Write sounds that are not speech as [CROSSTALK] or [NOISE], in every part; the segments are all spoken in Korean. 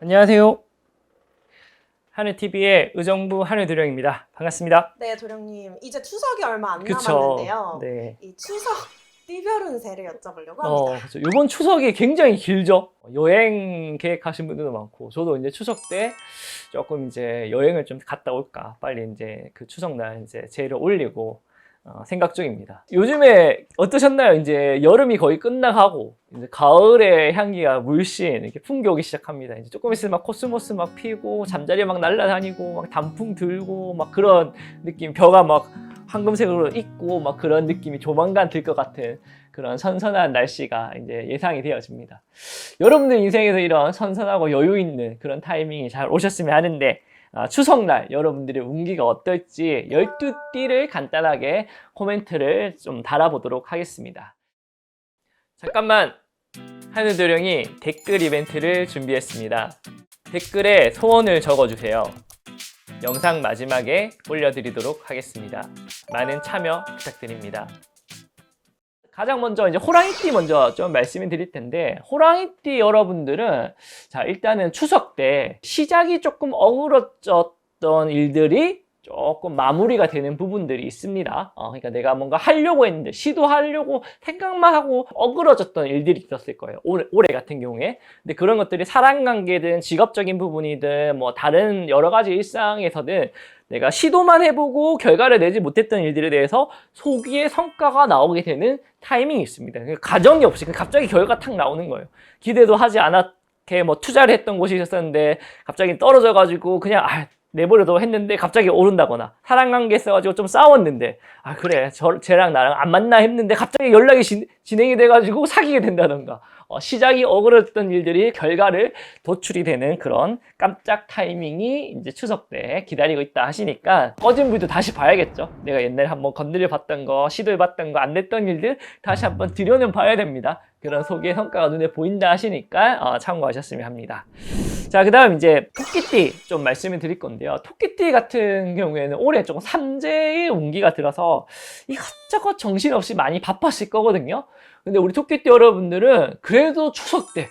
안녕하세요. 하늘TV의 의정부 하늘도령입니다. 반갑습니다. 네, 도령님. 이제 추석이 얼마 안 그쵸. 남았는데요. 네. 이 추석 [LAUGHS] 띠별 운세를 여쭤보려고 어, 합니다. 그렇죠. 이번 추석이 굉장히 길죠. 여행 계획하신 분들도 많고, 저도 이제 추석 때 조금 이제 여행을 좀 갔다 올까. 빨리 이제 그 추석 날 이제 제를 올리고 어, 생각 중입니다. 요즘에 어떠셨나요? 이제 여름이 거의 끝나가고, 이제 가을의 향기가 물씬 이렇게 풍겨오기 시작합니다. 이제 조금 있으면 막 코스모스 막 피고, 잠자리 막 날아다니고, 막 단풍 들고, 막 그런 느낌, 벼가 막 황금색으로 있고, 막 그런 느낌이 조만간 들 것 같은 그런 선선한 날씨가 이제 예상이 되어집니다. 여러분들 인생에서 이런 선선하고 여유 있는 그런 타이밍이 잘 오셨으면 하는데, 아, 추석날 여러분들의 운기가 어떨지 12띠를 간단하게 코멘트를 좀 달아보도록 하겠습니다. 잠깐만 하늘도령이 댓글 이벤트를 준비했습니다. 댓글에 소원을 적어주세요. 영상 마지막에 올려드리도록 하겠습니다. 많은 참여 부탁드립니다. 가장 먼저 이제 호랑이띠 먼저 좀 말씀을 드릴 텐데 호랑이띠 여러분들은 자 일단은 추석 때 시작이 조금 어그러졌던 일들이 조금 마무리가 되는 부분들이 있습니다. 어, 그러니까 내가 뭔가 하려고 했는데 시도하려고 생각만 하고 어그러졌던 일들이 있었을 거예요. 올해, 올해 같은 경우에. 근데 그런 것들이 사람 관계든 직업적인 부분이든 뭐 다른 여러 가지 일상에서든 내가 시도만 해보고 결과를 내지 못했던 일들에 대해서 소기의 성과가 나오게 되는 타이밍이 있습니다. 그러니까 가정이 없이 갑자기 결과가 탁 나오는 거예요. 기대도 하지 않았게 뭐 투자를 했던 곳이 있었는데 갑자기 떨어져가지고 그냥 아 내버려도 했는데 갑자기 오른다거나 사람 관계 있어가지고 좀 싸웠는데 아 그래 저 쟤랑 나랑 안 만나 했는데 갑자기 연락이 진, 진행이 돼가지고 사귀게 된다던가 어, 시작이 어그러졌던 일들이 결과를 도출이 되는 그런 깜짝 타이밍이 이제 추석 때 기다리고 있다 하시니까 꺼진 불도 다시 봐야겠죠. 내가 옛날에 한번 건드려 봤던 거, 시도해 봤던 거, 안 됐던 일들 다시 한번 들여는 봐야 됩니다. 그런 소기의 성과가 눈에 보인다 하시니까 어, 참고하셨으면 합니다. 자, 그 다음 이제 토끼띠 좀 말씀을 드릴 건데요. 토끼띠 같은 경우에는 올해 조금 삼재의 운기가 들어서 이것저것 정신없이 많이 바빴을 거거든요. 근데 우리 토끼띠 여러분들은 그래도 추석 때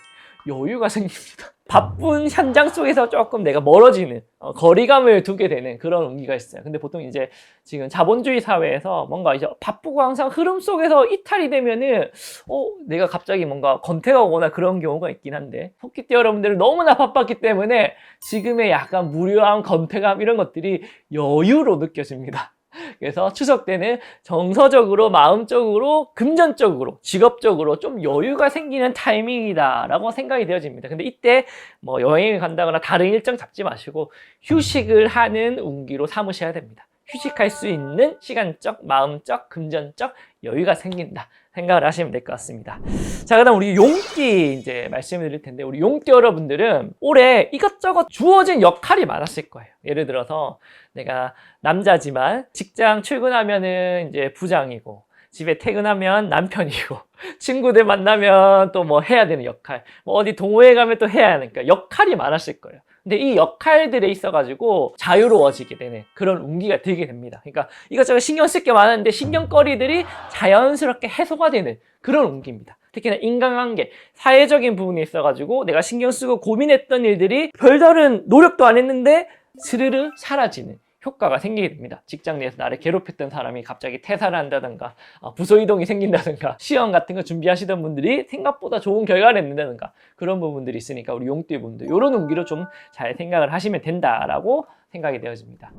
여유가 생깁니다. 바쁜 현장 속에서 조금 내가 멀어지는 어, 거리감을 두게 되는 그런 운기가 있어요. 근데 보통 이제 지금 자본주의 사회에서 뭔가 이제 바쁘고 항상 흐름 속에서 이탈이 되면은 어 내가 갑자기 뭔가 권태가 오거나 그런 경우가 있긴 한데 토끼띠 여러분들은 너무나 바빴기 때문에 지금의 약간 무료함, 권태감 이런 것들이 여유로 느껴집니다. 그래서 추석 때는 정서적으로, 마음적으로, 금전적으로, 직업적으로 좀 여유가 생기는 타이밍이다라고 생각이 되어집니다. 근데 이때 뭐 여행을 간다거나 다른 일정 잡지 마시고 휴식을 하는 운기로 삼으셔야 됩니다. 휴식할 수 있는 시간적, 마음적, 금전적 여유가 생긴다. 생각을 하시면 될 것 같습니다. 자, 그 다음 우리 용띠 이제 말씀을 드릴 텐데, 우리 용띠 여러분들은 올해 이것저것 주어진 역할이 많았을 거예요. 예를 들어서 내가 남자지만 직장 출근하면은 이제 부장이고, 집에 퇴근하면 남편이고, [LAUGHS] 친구들 만나면 또 뭐 해야 되는 역할, 뭐 어디 동호회 가면 또 해야 하니까 역할이 많았을 거예요. 근데 이 역할들에 있어 가지고 자유로워지게 되는 그런 운기가 들게 됩니다. 그러니까 이것저것 신경 쓸 게 많은데 신경거리들이 자연스럽게 해소가 되는 그런 운기입니다. 특히나 인간관계, 사회적인 부분에 있어가지고 내가 신경 쓰고 고민했던 일들이 별다른 노력도 안 했는데 스르르 사라지는 효과가 생기게 됩니다. 직장 내에서 나를 괴롭혔던 사람이 갑자기 퇴사를 한다든가 어, 부서 이동이 생긴다든가 시험 같은 거 준비하시던 분들이 생각보다 좋은 결과를 낸다든가 그런 부분들이 있으니까 우리 용띠 분들 이런 운기로 좀 잘 생각을 하시면 된다라고 생각이 되어집니다.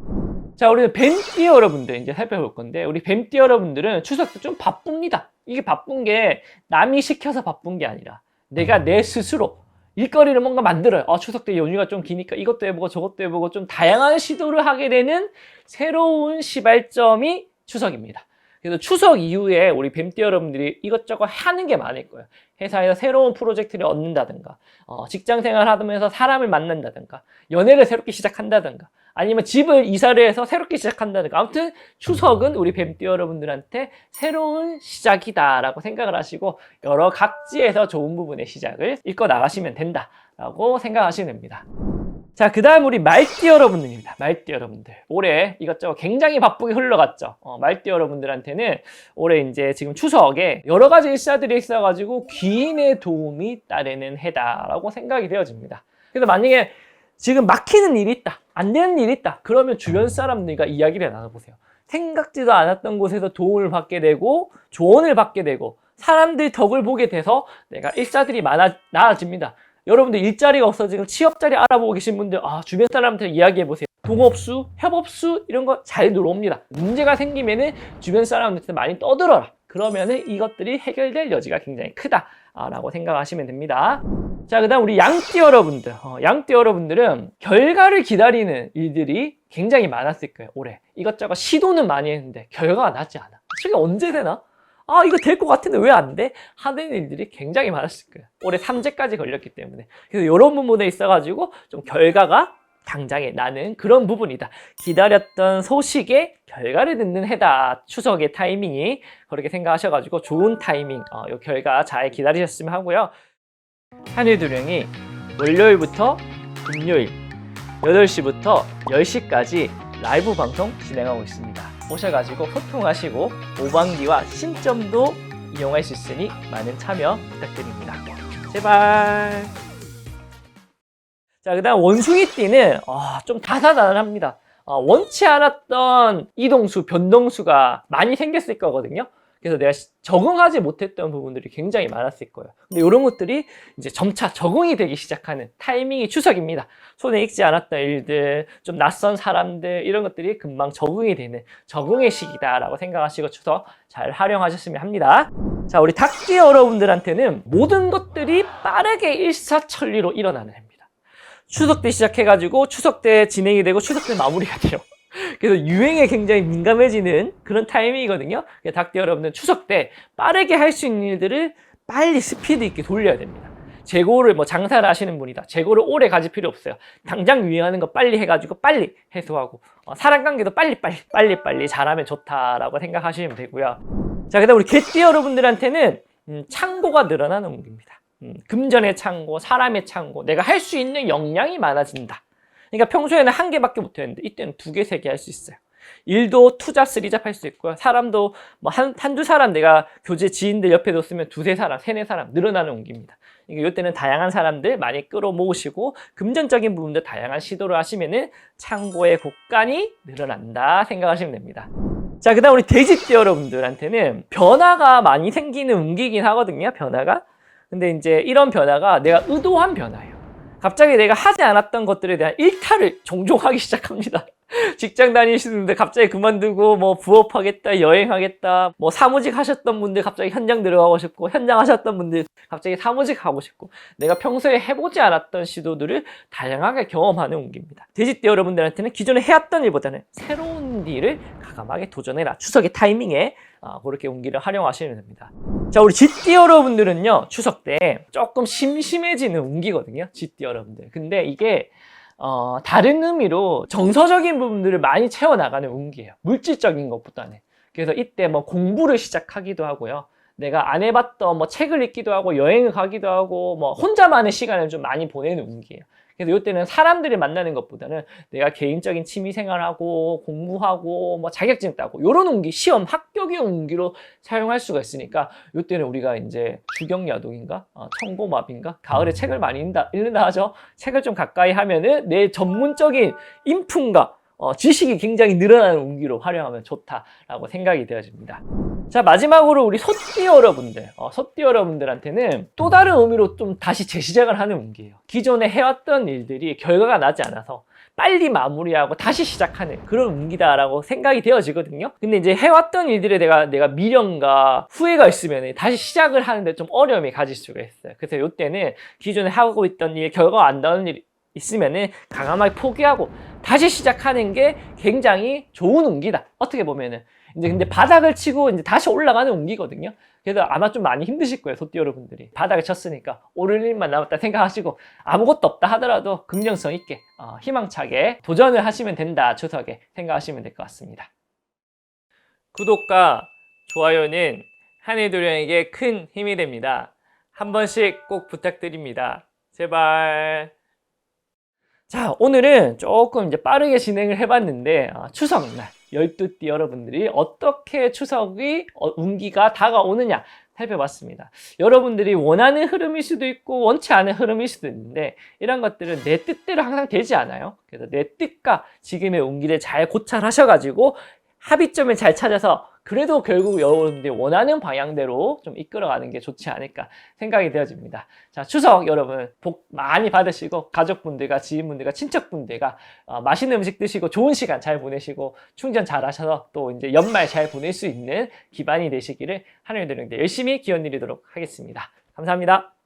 자, 우리 뱀띠 여러분들 이제 살펴볼 건데 우리 뱀띠 여러분들은 추석 때 좀 바쁩니다. 이게 바쁜 게 남이 시켜서 바쁜 게 아니라 내가 내 스스로 일거리를 뭔가 만들어요. 어, 추석 때 연휴가 좀 기니까 이것도 해보고 저것도 해보고 좀 다양한 시도를 하게 되는 새로운 시발점이 추석입니다. 그래서 추석 이후에 우리 뱀띠 여러분들이 이것저것 하는 게 많을 거예요. 회사에서 새로운 프로젝트를 얻는다든가, 어, 직장 생활 하면서 사람을 만난다든가, 연애를 새롭게 시작한다든가, 아니면 집을 이사를 해서 새롭게 시작한다든가. 아무튼 추석은 우리 뱀띠 여러분들한테 새로운 시작이다라고 생각을 하시고 여러 각지에서 좋은 부분의 시작을 읽고 나가시면 된다라고 생각하시면 됩니다. 자, 그 다음 우리 말띠 여러분들입니다. 말띠 여러분들. 올해 이것저것 굉장히 바쁘게 흘러갔죠. 어, 말띠 여러분들한테는 올해 이제 지금 추석에 여러 가지 일사들이 있어가지고 귀인의 도움이 따르는 해다라고 생각이 되어집니다. 그래서 만약에 지금 막히는 일이 있다, 안 되는 일이 있다, 그러면 주변 사람들과 이야기를 나눠보세요. 생각지도 않았던 곳에서 도움을 받게 되고 조언을 받게 되고 사람들 덕을 보게 돼서 내가 일자들이 많아 나아집니다. 여러분들 일자리가 없어지고 취업 자리 알아보고 계신 분들 아 주변 사람한테 이야기해 보세요. 동업수, 협업수 이런 거 잘 들어옵니다. 문제가 생기면은 주변 사람한테 많이 떠들어라. 그러면은 이것들이 해결될 여지가 굉장히 크다라고 생각하시면 됩니다. 자, 그 다음 우리 양띠 여러분들. 어, 양띠 여러분들은 결과를 기다리는 일들이 굉장히 많았을 거예요, 올해. 이것저것 시도는 많이 했는데 결과가 나지 않아. 저게 언제 되나? 아, 이거 될 것 같은데 왜 안 돼? 하는 일들이 굉장히 많았을 거예요. 올해 3제까지 걸렸기 때문에. 그래서 이런 부분에 있어가지고 좀 결과가 당장에 나는 그런 부분이다. 기다렸던 소식의 결과를 듣는 해다. 추석의 타이밍이 그렇게 생각하셔가지고 좋은 타이밍, 어, 이 결과 잘 기다리셨으면 하고요. 한일두령이 월요일부터 금요일 8시부터 10시까지 라이브 방송 진행하고 있습니다. 오셔가지고 소통하시고 오방기와 신점도 이용할 수 있으니 많은 참여 부탁드립니다. 제발. 자, 그 다음 원숭이띠는 아, 좀 다사다난합니다. 아, 원치 않았던 이동수, 변동수가 많이 생겼을 거거든요. 그래서 내가 시- 적응하지 못했던 부분들이 굉장히 많았을 거예요. 근데 이런 것들이 이제 점차 적응이 되기 시작하는 타이밍이 추석입니다. 손에 익지 않았던 일들, 좀 낯선 사람들, 이런 것들이 금방 적응이 되는 적응의 시기다라고 생각하시고 추석 잘 활용하셨으면 합니다. 자, 우리 닭띠 여러분들한테는 모든 것들이 빠르게 일사천리로 일어나는 해입니다. 추석 때 시작해가지고 추석 때 진행이 되고 추석 때 마무리가 돼요. 그래서 유행에 굉장히 민감해지는 그런 타이밍이거든요. 그래서 닭띠 여러분들 추석 때 빠르게 할 수 있는 일들을 빨리 스피드 있게 돌려야 됩니다. 재고를 뭐 장사를 하시는 분이다. 재고를 오래 가질 필요 없어요. 당장 유행하는 거 빨리 해가지고 빨리 해소하고 어, 사람 관계도 빨리 빨리 빨리 빨리 잘하면 좋다라고 생각하시면 되고요. 자, 그다음 우리 개띠 여러분들한테는 음, 창고가 늘어나는 운기입니다. 음, 금전의 창고, 사람의 창고, 내가 할 수 있는 역량이 많아진다. 그러니까 평소에는 한 개밖에 못 했는데 이때는 두 개, 세 개 할 수 있어요. 일도 투잡, 쓰리잡 할 수 있고요. 사람도 뭐 한, 한두 사람 내가 교제 지인들 옆에 뒀으면 두세 사람, 세네 사람 늘어나는 운기입니다. 그러니까 이때는 다양한 사람들 많이 끌어모으시고 금전적인 부분도 다양한 시도를 하시면은 창고의 곳간이 늘어난다 생각하시면 됩니다. 자, 그 다음 우리 돼지띠 여러분들한테는 변화가 많이 생기는 운기긴 하거든요, 변화가. 근데 이제 이런 변화가 내가 의도한 변화예요. 갑자기 내가 하지 않았던 것들에 대한 일탈을 종종 하기 시작합니다. [LAUGHS] 직장 다니시는데 갑자기 그만두고 뭐 부업하겠다, 여행하겠다, 뭐 사무직 하셨던 분들 갑자기 현장 들어가고 싶고, 현장 하셨던 분들 갑자기 사무직 하고 싶고, 내가 평소에 해보지 않았던 시도들을 다양하게 경험하는 운기입니다. 돼지띠 여러분들한테는 기존에 해왔던 일보다는 새로운 일을 가감하게 도전해라. 추석의 타이밍에 아, 그렇게 운기를 활용하시면 됩니다. 자, 우리 쥐띠 여러분들은요, 추석 때 조금 심심해지는 운기거든요. 쥐띠 여러분들. 근데 이게 어, 다른 의미로 정서적인 부분들을 많이 채워나가는 운기예요. 물질적인 것보다는. 그래서 이때 뭐 공부를 시작하기도 하고요. 내가 안 해봤던 뭐 책을 읽기도 하고 여행을 가기도 하고 뭐 혼자만의 시간을 좀 많이 보내는 운기예요. 그래서 이때는 사람들을 만나는 것보다는 내가 개인적인 취미 생활하고 공부하고 뭐 자격증 따고 이런 운기, 시험 합격의 운기로 사용할 수가 있으니까 이때는 우리가 이제 주경야독인가 어, 청고마비인가 가을에 책을 많이 읽는다, 읽는다 하죠. 책을 좀 가까이 하면은 내 전문적인 인품과 어, 지식이 굉장히 늘어나는 운기로 활용하면 좋다라고 생각이 되어집니다. 자 마지막으로 우리 소띠 여러분들. 어, 소띠 여러분들한테는 또 다른 의미로 좀 다시 재시작을 하는 운기예요. 기존에 해왔던 일들이 결과가 나지 않아서 빨리 마무리하고 다시 시작하는 그런 운기다라고 생각이 되어지거든요. 근데 이제 해왔던 일들에 내가 내가 미련과 후회가 있으면 다시 시작을 하는데 좀 어려움이 가질 수가 있어요. 그래서 이때는 기존에 하고 있던 일 결과가 안 나오는 일이 있으면은 강함하게 포기하고 다시 시작하는 게 굉장히 좋은 운기다. 어떻게 보면은 이제 근데 바닥을 치고 이제 다시 올라가는 운기거든요. 그래서 아마 좀 많이 힘드실 거예요, 소띠 여러분들이. 바닥을 쳤으니까 오를 일만 남았다 생각하시고 아무것도 없다 하더라도 긍정성 있게 어, 희망차게 도전을 하시면 된다 추석에 생각하시면 될 것 같습니다. 구독과 좋아요는 한해도령에게 큰 힘이 됩니다. 한 번씩 꼭 부탁드립니다. 제발. 자, 오늘은 조금 이제 빠르게 진행을 해봤는데, 어, 추석날, 열두띠 여러분들이 어떻게 추석이 어, 운기가 다가오느냐 살펴봤습니다. 여러분들이 원하는 흐름일 수도 있고 원치 않은 흐름일 수도 있는데 이런 것들은 내 뜻대로 항상 되지 않아요. 그래서 내 뜻과 지금의 운기를 잘 고찰하셔가지고 합의점을 잘 찾아서 그래도 결국 여러분들이 원하는 방향대로 좀 이끌어가는 게 좋지 않을까 생각이 되어집니다. 자, 추석 여러분 복 많이 받으시고 가족분들과 지인분들과 친척분들과 어, 맛있는 음식 드시고 좋은 시간 잘 보내시고 충전 잘 하셔서 또 이제 연말 잘 보낼 수 있는 기반이 되시기를 하늘들에게 열심히 기원 드리도록 하겠습니다. 감사합니다.